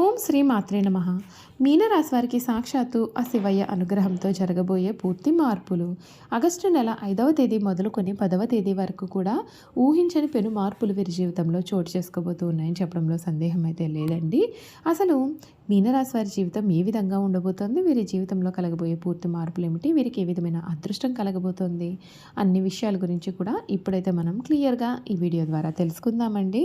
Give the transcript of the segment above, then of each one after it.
ఓం శ్రీ మాత్రే నమ. మీనరాశి వారికి సాక్షాత్తు ఆ శివయ్య అనుగ్రహంతో జరగబోయే పూర్తి మార్పులు. ఆగస్టు నెల ఐదవ తేదీ మొదలుకొని పదవ తేదీ వరకు కూడా ఊహించని పెను మార్పులు వీరి జీవితంలో చోటు చేసుకోబోతూ ఉన్నాయని చెప్పడంలో సందేహం అయితే లేదండి. అసలు మీనరాశి వారి జీవితం ఏ విధంగా ఉండబోతోంది? వీరి జీవితంలో కలగబోయే పూర్తి మార్పులు ఏమిటి? వీరికి ఏ విధమైన అదృష్టం కలగబోతోంది? అన్ని విషయాల గురించి కూడా ఇప్పుడైతే మనం క్లియర్గా ఈ వీడియో ద్వారా తెలుసుకుందామండి.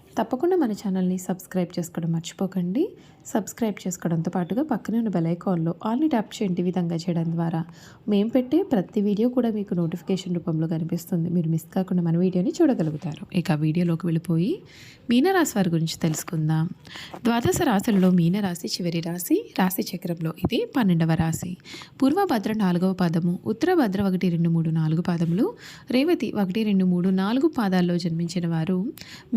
తప్పకుండా మన ఛానల్ని సబ్స్క్రైబ్ చేసుకోవడం మర్చిపోకండి. సబ్స్క్రైబ్ చేసుకోవడంతో పాటుగా పక్కనే ఉన్న బెలైకాల్లో ఆల్ని ట్యాప్ చేయండి విధంగా చేయడం ద్వారా. మేము పెట్టే ప్రతి వీడియో కూడా మీకు నోటిఫికేషన్ రూపంలో కనిపిస్తుంది. మీరు మిస్ కాకుండా మన వీడియోని చూడగలుగుతారు. ఇక వీడియోలోకి వెళ్ళిపోయి మీనరాశి వారి గురించి తెలుసుకుందాం. ద్వాదశ రాశులలో మీనరాశి చివరి రాశి రాశి చక్రంలో ఇది పన్నెండవ రాశి. పూర్వభద్ర నాలుగవ పాదము ఉత్తరభద్ర ఒకటి రెండు మూడు నాలుగు పాదములు రేవతి ఒకటి రెండు మూడు నాలుగు పాదాల్లో జన్మించిన వారు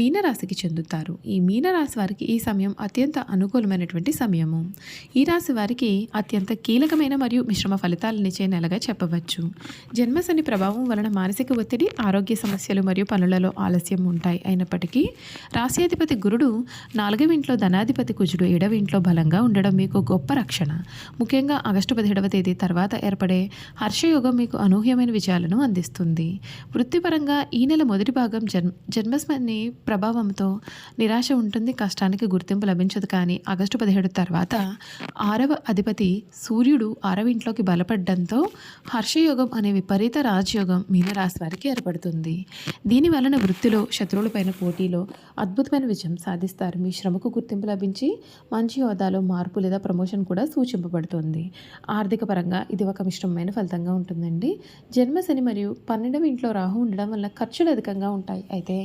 మీనరాశికి చెందుతారు. ఈ మీనరాశి వారికి ఈ సమయం అత్యంత అనుకూలమైనటువంటి సమయము. ఈ రాశి వారికి అత్యంత కీలకమైన మరియు మిశ్రమ ఫలితాలనిచ్చే నెలగా చెప్పవచ్చు. జన్మశని ప్రభావం వలన మానసిక ఒత్తిడి ఆరోగ్య సమస్యలు మరియు పనులలో ఆలస్యం ఉంటాయి. అయినప్పటికీ రాశ్యాధిపతి గురుడు నాలుగవ ఇంట్లో ధనాధిపతి కుజుడు ఏడవ ఇంట్లో బలంగా ఉండడం మీకు గొప్ప రక్షణ. ముఖ్యంగా ఆగస్టు పదిహేడవ తేదీ తర్వాత ఏర్పడే హర్షయోగం మీకు అనూహ్యమైన విజయాలను అందిస్తుంది. వృత్తిపరంగా ఈ నెల మొదటి భాగం జన్మ జన్మస్మని ప్రభావంతో నిరాశ ఉంటుంది కష్టానికి గుర్తింపు లభించదు కానీ ఆగస్టు పదిహేడు తర్వాత ఆరవ అధిపతి సూర్యుడు ఆరవ ఇంట్లోకి బలపడడంతో హర్షయోగం అనే విపరీత రాజయోగం మీనరాశి వారికి ఏర్పడుతుంది. దీని వలన వృత్తిలో శత్రువులపైన పోటీలో అద్భుతమైన విజయం సాధిస్తారు. మీ శ్రమకు గుర్తింపు లభించి మంచి హోదాలో మార్పు లేదా ప్రమోషన్ కూడా సూచింపబడుతుంది. ఆర్థిక పరంగా ఇది ఒక మిశ్రమమైన ఫలితంగా ఉంటుందండి. జన్మశని మరియు పన్నెండవ ఇంట్లో రాహు ఉండడం వల్ల ఖర్చులు అధికంగా ఉంటాయి. అయితే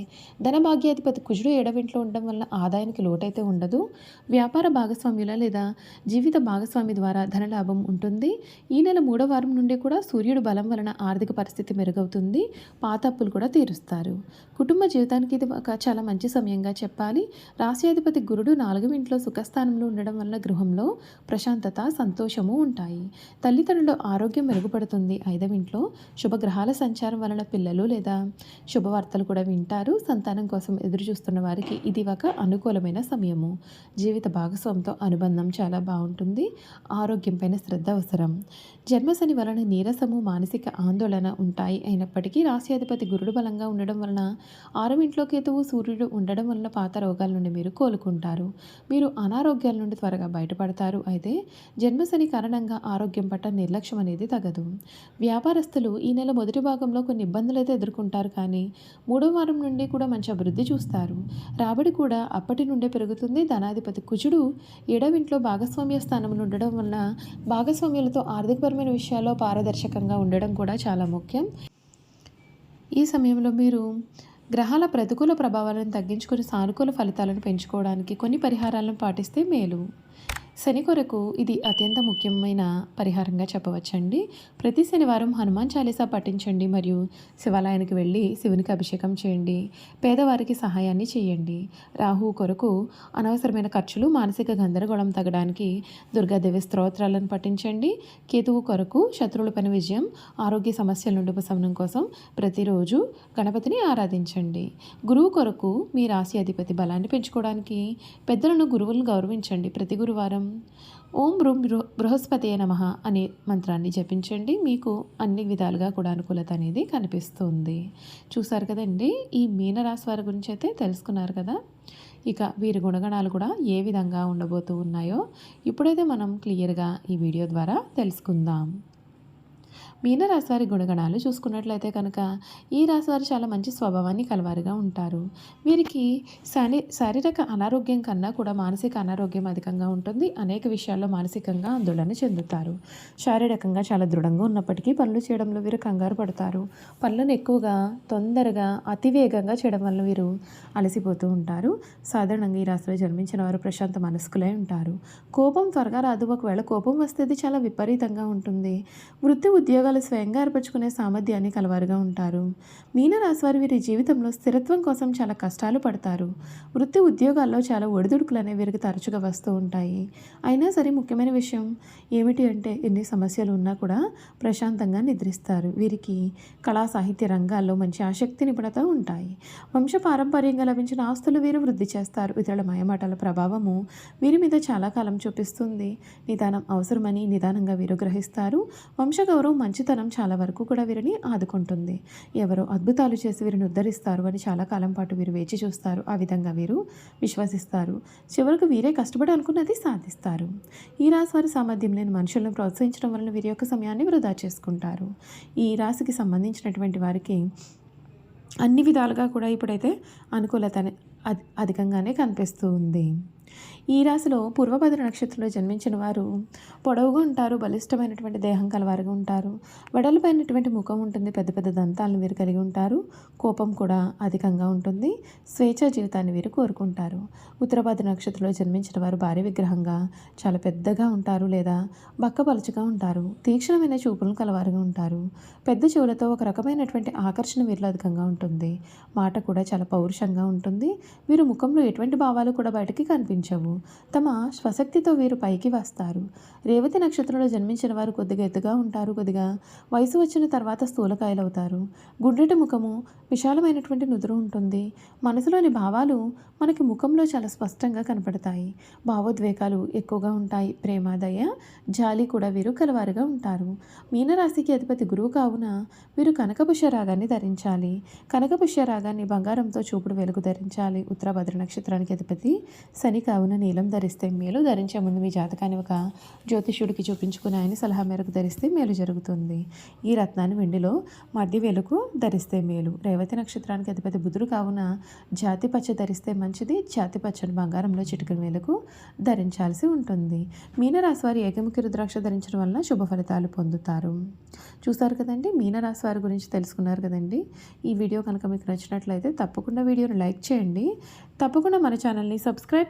ధనభాగ్యాధిపతి కుజుడు ఎడవింట్లో ఉండడం వల్ల ఆదాయానికి లోటైతే ఉండదు. వ్యాపార భాగస్వామ్యుల లేదా జీవిత భాగస్వామి ద్వారా ధనలాభం ఉంటుంది. ఈ నెల మూడో వారం నుండి కూడా సూర్యుడు బలం వలన ఆర్థిక పరిస్థితి మెరుగవుతుంది. పాత అప్పులు కూడా తీరుస్తారు. కుటుంబ జీవితానికి ఇది ఒక చాలా మంచి సమయంగా చెప్పాలి. రాశ్యాధిపతి గురుడు నాలుగవ ఇంట్లో సుఖస్థానంలో ఉండడం వల్ల గృహంలో ప్రశాంతత సంతోషము ఉంటాయి. తల్లిదండ్రుల ఆరోగ్యం మెరుగుపడుతుంది. ఐదవ ఇంట్లో శుభగ్రహాల సంచారం వలన పిల్లలు లేదా శుభవార్తలు కూడా వింటారు. సంతానం కోసం ఎదురు చూస్తున్న వారికి ఇది ఒక అనుకూలమైన సమయము. జీవిత భాగస్వామితో అనుబంధం చాలా బాగుంటుంది. ఆరోగ్యం పైన శ్రద్ధ అవసరం. జన్మశని వలన నీరసము మానసిక ఆందోళన ఉంటాయి. అయినప్పటికీ రాశ్యాధిపతి గురుడు బలంగా ఉండడం వలన ఆరం ఇంట్లో కేతువు సూర్యుడు ఉండడం వలన పాత రోగాల నుండి మీరు కోలుకుంటారు. మీరు అనారోగ్యాల నుండి త్వరగా బయటపడతారు. అయితే జన్మశని కారణంగా ఆరోగ్యం పట్ల నిర్లక్ష్యం అనేది తగదు. వ్యాపారస్తులు ఈ నెల మొదటి భాగంలో కొన్ని ఇబ్బందులు అయితే ఎదుర్కొంటారు కానీ మూడో వారం నుండి కూడా మంచి అభివృద్ధి చూస్తారు. రాబడి కూడా అప్పటి నుండే పెరుగుతుంది. ధనాధిపతి కుజుడు ఏడవింట్లో భాగస్వామ్య స్థానంలో ఉండడం వలన భాగస్వామ్యులతో ఆర్థికపరమైన విషయాల్లో పారదర్శకంగా ఉండడం కూడా చాలా ముఖ్యం. ఈ సమయంలో మీరు గ్రహాల ప్రతికూల ప్రభావాలను తగ్గించుకుని సానుకూల ఫలితాలను పెంచుకోవడానికి కొన్ని పరిహారాలను పాటిస్తే మేలు. శని కొరకు ఇది అత్యంత ముఖ్యమైన పరిహారంగా చెప్పవచ్చండి. ప్రతి శనివారం హనుమాన్ చాలీసా పఠించండి మరియు శివాలయానికి వెళ్ళి శివునికి అభిషేకం చేయండి. పేదవారికి సహాయాన్ని చేయండి. రాహు కొరకు అనవసరమైన ఖర్చులు మానసిక గందరగోళం తగ్గడానికి దుర్గాదేవి స్తోత్రాలను పఠించండి. కేతువు కొరకు శత్రువులపైన విజయం ఆరోగ్య సమస్యల నుండి ఉపశమనం కోసం ప్రతిరోజు గణపతిని ఆరాధించండి. గురువు కొరకు మీ రాశి అధిపతి బలాన్ని పెంచుకోవడానికి పెద్దలను గురువులను గౌరవించండి. ప్రతి గురువారం ఓం బృం బృహ బృహస్పతి నమ అనే మంత్రాన్ని జపించండి. మీకు అన్ని విధాలుగా కూడా అనుకూలత అనేది కనిపిస్తుంది. చూసారు కదండి? ఈ మీనరాశి వారి గురించి అయితే తెలుసుకున్నారు కదా? ఇక వీరి గుణగణాలు కూడా ఏ విధంగా ఉండబోతూ ఉన్నాయో ఇప్పుడైతే మనం క్లియర్గా ఈ వీడియో ద్వారా తెలుసుకుందాం. మీనరాశి వారి గుణగణాలు చూసుకున్నట్లయితే కనుక ఈ రాశి వారు చాలా మంచి స్వభావాన్ని కలవారుగా ఉంటారు. వీరికి శారీ శారీరక అనారోగ్యం కన్నా కూడా మానసిక అనారోగ్యం అధికంగా ఉంటుంది. అనేక విషయాల్లో మానసికంగా ఆందోళన చెందుతారు. శారీరకంగా చాలా దృఢంగా ఉన్నప్పటికీ పనులు చేయడంలో వీరు కంగారు పడతారు. పనులను ఎక్కువగా తొందరగా అతివేగంగా చేయడం వల్ల వీరు అలసిపోతూ ఉంటారు. సాధారణంగా ఈ రాశిలో జన్మించిన వారు ప్రశాంత మనస్కులై ఉంటారు. కోపం త్వరగా రాదు. ఒకవేళ కోపం వస్తే అది చాలా విపరీతంగా ఉంటుంది. వృత్తి ఉద్యోగాలు స్వయంగా ఏర్పరచుకునే సామర్థ్యాన్ని కలవారుగా ఉంటారు. మీనరాశి వారు వీరి జీవితంలో స్థిరత్వం కోసం చాలా కష్టాలు పడతారు. వృత్తి ఉద్యోగాల్లో చాలా ఒడిదుడుకులు అనేవి వీరికి తరచుగా వస్తూ ఉంటాయి. అయినా సరే ముఖ్యమైన విషయం ఏమిటి అంటే ఎన్ని సమస్యలు ఉన్నా కూడా ప్రశాంతంగా నిద్రిస్తారు. వీరికి కళా సాహిత్య రంగాల్లో మంచి ఆసక్తి నిపుణత ఉంటాయి. వంశ పారంపర్యంగా లభించిన ఆస్తులు వీరు వృద్ధి చేస్తారు. ఇతరుల మాయమాటల ప్రభావము వీరి మీద చాలా కాలం చూపిస్తుంది. నిదానం అవసరమని నిదానంగా వీరు గ్రహిస్తారు. వంశగౌరవం మంచితనం చాలా వరకు కూడా వీరిని ఆదుకుంటుంది. ఎవరో అద్భుతాలు చేసి వీరిని ఉద్ధరిస్తారు అని చాలా కాలం పాటు వీరు వేచి చూస్తారు. ఆ విధంగా వీరు విశ్వసిస్తారు. చివరకు వీరే కష్టపడి అనుకున్నది సాధిస్తారు. ఈ రాశి వారి సామర్థ్యం లేని మనుషులను ప్రోత్సహించడం వలన వీరి యొక్క సమయాన్ని వృధా చేసుకుంటారు. ఈ రాశికి సంబంధించినటువంటి వారికి అన్ని విధాలుగా కూడా ఇప్పుడైతే అనుకూలత అధి- అధికంగానే కనిపిస్తూ ఉంది. ఈ రాశిలో పూర్వభద్ర నక్షత్రంలో జన్మించిన వారు పొడవుగా ఉంటారు బలిష్టమైనటువంటి దేహం కలవారుగా ఉంటారు. వెడల్పైనటువంటి ముఖం ఉంటుంది పెద్ద పెద్ద దంతాలను వీరు కలిగి ఉంటారు. కోపం కూడా అధికంగా ఉంటుంది. స్వేచ్ఛ జీవితాన్ని వీరు కోరుకుంటారు. ఉత్తరభద్ర నక్షత్రంలో జన్మించిన వారు భారీ విగ్రహంగా చాలా పెద్దగా ఉంటారు లేదా బక్కపలుచుగా ఉంటారు. తీక్షణమైన చూపులను కలవారుగా ఉంటారు. పెద్ద చెవులతో ఒక రకమైనటువంటి ఆకర్షణ వీరిలో అధికంగా ఉంటుంది. మాట కూడా చాలా పౌరుషంగా ఉంటుంది. వీరు ముఖంలో ఎటువంటి భావాలు కూడా బయటికి కనిపించవు తమ స్వశక్తితో వీరు పైకి వస్తారు. రేవతి నక్షత్రంలో జన్మించిన వారు కొద్దిగా ఎత్తుగా ఉంటారు. కొద్దిగా వయసు వచ్చిన తర్వాత స్థూలకాయలవుతారు గుండ్రటి ముఖము విశాలమైనటువంటి నుదురు ఉంటుంది. మనసులోని భావాలు మనకి ముఖంలో చాలా స్పష్టంగా కనపడతాయి. భావోద్వేగాలు ఎక్కువగా ఉంటాయి. ప్రేమాదయ జాలి కూడా వీరు కలవారుగా ఉంటారు. మీనరాశికి అధిపతి గురువు కావున వీరు కనకపుష్య రాగాన్ని ధరించాలి. కనకపుష్య రాగాన్ని బంగారంతో చూపుడు వెలుగు ధరించాలి. ఉత్తరభద్ర నక్షత్రానికి అధిపతి శని కావున నీలం ధరిస్తే మేలు ధరించే ముందు మీ జాతకాన్ని ఒక జ్యోతిష్యుడికి చూపించుకుని ఆయన సలహా మేరకు ధరిస్తే మేలు జరుగుతుంది. ఈ రత్నాన్ని వెండిలో మధ్య వెలుగు ధరిస్తే మేలు. రేవతి నక్షత్రానికి అతిపెద్ద బుధుడు కావున జాతి పచ్చ ధరిస్తే మంచిది జాతి పచ్చని బంగారంలో చిటికల వేలకు ధరించాల్సి ఉంటుంది. మీనరాశి వారి ఏకముఖి రుద్రాక్ష ధరించడం వలన శుభ ఫలితాలు పొందుతారు. చూస్తారు కదండి మీనరాశి వారి గురించి తెలుసుకున్నారు కదండి. ఈ వీడియో కనుక మీకు నచ్చినట్లయితే తప్పకుండా వీడియోను లైక్ చేయండి. తప్పకుండా మన ఛానల్ని సబ్స్క్రైబ్